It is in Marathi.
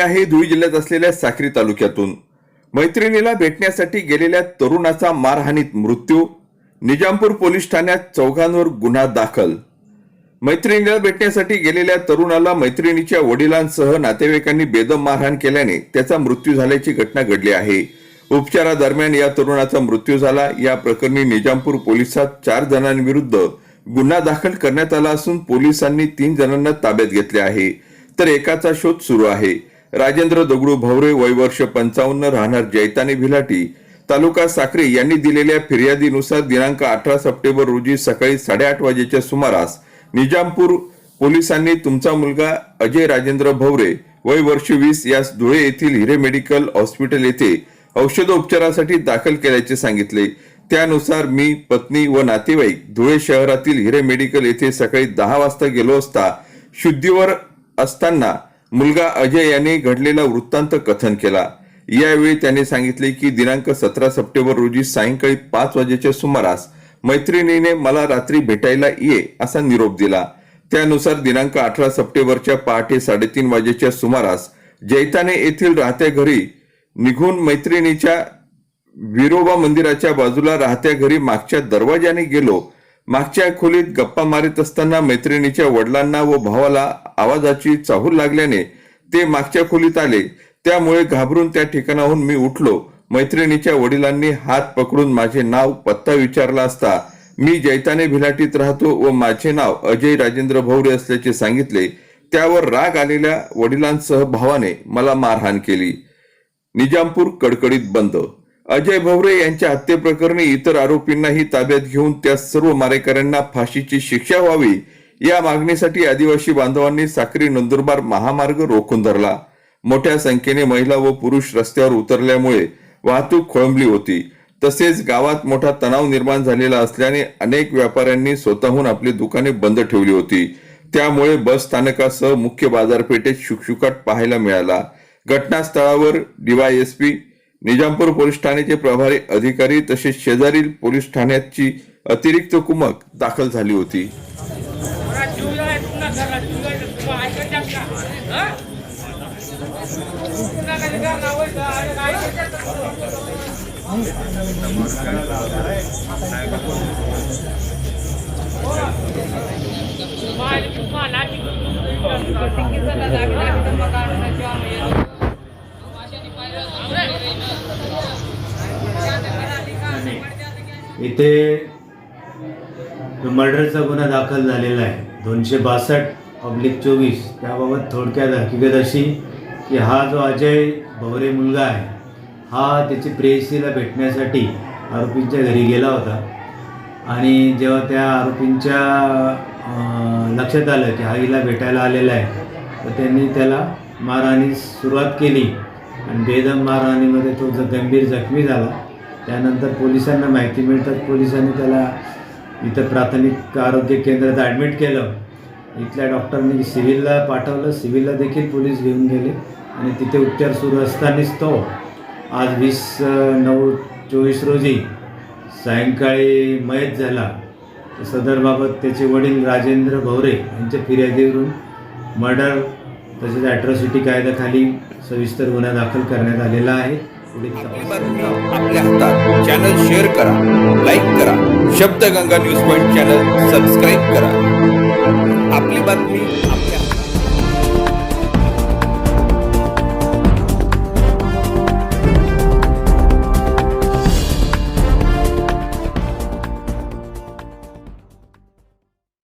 आहे धुळे जिल्ह्यात असलेल्या साक्री तालुक्यातून. मैत्रिणीला भेटण्यासाठी गेलेल्या तरुणाचा मारहाणीत मृत्यू निजामपूर पोलीस ठाण्यात चौघांवर गुन्हा दाखल. मैत्रिणीला भेटण्यासाठी गेलेल्या तरुणाला मैत्रिणीच्या वडिलांसह नातेवाईकांनी बेदम मारहाण केल्याने त्याचा मृत्यू झाल्याची घटना घडली आहे. उपचारादरम्यान या तरुणाचा मृत्यू झाला. या प्रकरणी निजामपूर पोलिसात चार जणांविरुद्ध गुन्हा दाखल करण्यात आला असून पोलिसांनी तीन जणांना ताब्यात घेतले आहे. तर एकाचा शोध सुरू आहे. राजेंद्र दगडू भवरे वय वर्ष पंचावन्न राहणार जैताने भिलाटी. तालुका साक्री यांनी दिलेल्या फिर्यादीनुसार दिनांक अठरा सप्टेंबर रोजी सकाळी साडेआठ वाजेच्या सुमारास निजामपूर पोलिसांनी तुमचा मुलगा अजय राजेंद्र भवरे वय वर्ष वीस यास धुळे येथील हिरे मेडिकल हॉस्पिटल येथे औषधोपचारासाठी दाखल केल्याचे सांगितले. त्यानुसार मी पत्नी व नातेवाईक धुळे शहरातील हिरे मेडिकल येथे सकाळी दहा वाजता गेलो असता शुद्धीवर असताना मुलगा अजय याने घडलेला वृत्तांत कथन केला. यावेळी त्याने सांगितले की दिनांक सतरा सप्टेंबर रोजी सायंकाळी पाच वाजेच्या सुमारास मैत्रिणीने मला रात्री भेटायला ये असा निरोप दिला. त्यानुसार दिनांक अठरा सप्टेंबरच्या पहाटे साडेतीन वाजेच्या सुमारास जैताने येथील राहत्या घरी निघून मैत्रिणीच्या विरोबा मंदिराच्या बाजूला राहत्या घरी मागच्या दरवाजाने गेलो. मागच्या खोलीत गप्पा मारित असताना मैत्रिणीच्या वडिलांना व भावाला आवाजाची चाहूल लागल्याने ते मागच्या खोलीत आले. त्यामुळे घाबरून त्या ठिकाणाहून मी उठलो. मैत्रिणीच्या वडिलांनी हात पकडून माझे नाव पत्ता विचारला असता. मी जैताने भिलाटीत राहतो व माझे नाव अजय राजेंद्र भवरे असल्याचे सांगितले. त्यावर राग आलेल्या वडिलांसह भावाने मला मारहाण केली. निजामपूर कडकडीत बंद अजय भवरे यांच्या हत्येप्रकरणी इतर आरोपींनाही ताब्यात घेऊन त्या सर्व मारेकऱ्यांना फाशीची शिक्षा व्हावी या मागणीसाठी आदिवासी बांधवांनी साक्री नंदुरबार महामार्ग रोखून धरला. मोठ्या संख्येने महिला व पुरुष रस्त्यावर उतरल्यामुळे वाहतूक खोळंबली होती. तसेच गावात मोठा तणाव निर्माण झालेला असल्याने अनेक व्यापाऱ्यांनी स्वतःहून आपली दुकाने बंद ठेवली होती. त्यामुळे बस स्थानकासह मुख्य बाजारपेठेत शुकशुकाट पाहायला मिळाला. घटनास्थळावर डीवायएसपी निजामपूर पोलीस ठाण्याचे प्रभारी अधिकारी तसेच शेजारील पोलीस ठाण्याची अतिरिक्त कुमक दाखल झाली होती. इथे मर्डरचा गुन्हा दाखल झालेला आहे दोनशे बासष्ट पब्लिक चोवीस त्याबाबत थोडक्यात हकीकत अशी की हा जो अजय भवरे मुलगा आहे हा त्याची प्रेयसीला भेटण्यासाठी आरोपींच्या घरी गेला होता. आणि जेव्हा त्या आरोपींच्या लक्षात आलं की हा हिला भेटायला आलेला आहे तर त्यांनी त्याला मारहाणीस सुरुवात केली. आणि बेदम मारहाणीमध्ये तो ज गंभीर जखमी झाला त्यानंतर पोलिसांना माहिती मिळतात पोलिसांनी त्याला इथं प्राथमिक आरोग्य केंद्रात ॲडमिट केलं. इथल्या डॉक्टरनी सिव्हिलला पाठवलं. सिव्हिलला देखील पोलीस घेऊन गेले. आणि तिथे उपचार सुरू असतानाच तो आज वीस नऊ चोवीस रोजी सायंकाळी मयत झाला. सदरबाबत त्याचे वडील राजेंद्र भवरे यांच्या फिर्यादीवरून मर्डर तसेच ॲट्रॉसिटी कायद्याखाली सविस्तर गुन्हा दाखल करण्यात आलेला आहे. आपली बातमी आपल्या हातात. चॅनल शेअर करा लाईक करा. Shabdganga news point channel subscribe करा. आपली बातमी आपल्या